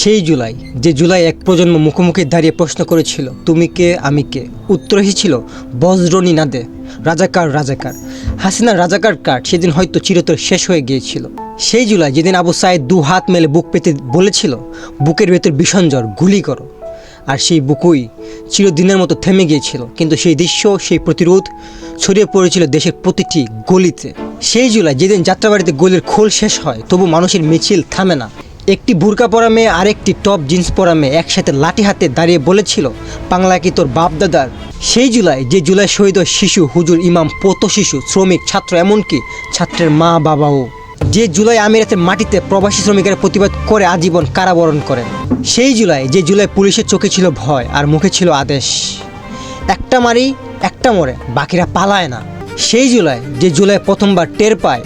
সেই জুলাই, যে জুলাই এক প্রজন্ম মুখোমুখি দাঁড়িয়ে প্রশ্ন করেছিল, তুমি কে, আমি কে? উত্তর এসেছিল বজ্রনী নাদে, রাজাকার রাজাকার। হাসিনা রাজাকার কার্ড সেদিন হয়তো চিরতর শেষ হয়ে গিয়েছিল। সেই জুলাই যেদিন আবু সাইদ দু হাত মেলে বুক পেতে বলেছিল, বুকের ভেতর ভীষণ জ্বর, গুলি করো। আর সেই বুকুই চিরদিনের মতো থেমে গিয়েছিল, কিন্তু সেই দৃশ্য, সেই প্রতিরোধ ছড়িয়ে পড়েছিল দেশের প্রতিটি গলিতে। সেই জুলাই যেদিন যাত্রাবাড়িতে গলির খোল শেষ হয়, তবু মানুষের মিছিল থামে না। একটি বুরকা পরা মেয়ে আর একটি টপ জিন্স পরা মেয়ে একসাথে লাঠি হাতে দাঁড়িয়ে বলেছিল বাংলা কি তোর বাপ দাদার? সেই জুলাই যে জুলাই শহীদ শিশু হুজুর ইমাম পত শিশু, শ্রমিক, ছাত্র এমনকি ছাত্রের মা, বাবাও। যে জুলাই আমিরাতের মাটিতে প্রবাসী শ্রমিকেরা প্রতিবাদ করে আজীবন কারাবরণ করেন। সেই জুলাই যে জুলাই পুলিশের চোখে ছিল ভয় আর মুখে ছিল আদেশ। একটা মারি, একটা মরে, বাকিরা পালায় না। সেই জুলাই যে জুলাই প্রথমবার টের পায়,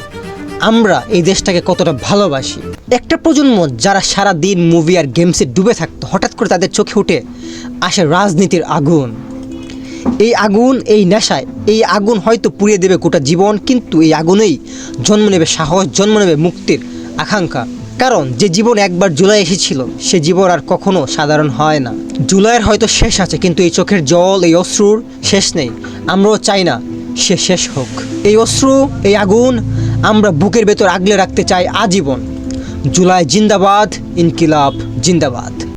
আমরা এই দেশটাকে কতটা ভালোবাসি। একটা প্রজন্ম যারা সারা দিন মুভি আর গেমসে ডুবে থাকতো, হঠাৎ করে তাদের চোখে উঠে আসে রাজনীতির আগুন। এই আগুন, এই নেশায়, এই আগুন হয়তো পুড়িয়ে দেবে গোটা জীবন, কিন্তু এই আগুনেই জন্ম নেবে সাহস, জন্ম নেবে মুক্তির আকাঙ্ক্ষা। কারণ যে জীবন একবার জুলাই এসেছিল, সে জীবন আর কখনো সাধারণ হয় না। জুলাইয়ের হয়তো শেষ আছে, কিন্তু এই চোখের জল, এই অশ্রুর শেষ নেই। আমরাও চাই না সে শেষ হোক। এই অশ্রু, এই আগুন, আমরা বুকের ভেতর আগলে রাখতে চাই আজীবন। জুলাই জিন্দাবাদ ইনকিলাব জিন্দাবাদ।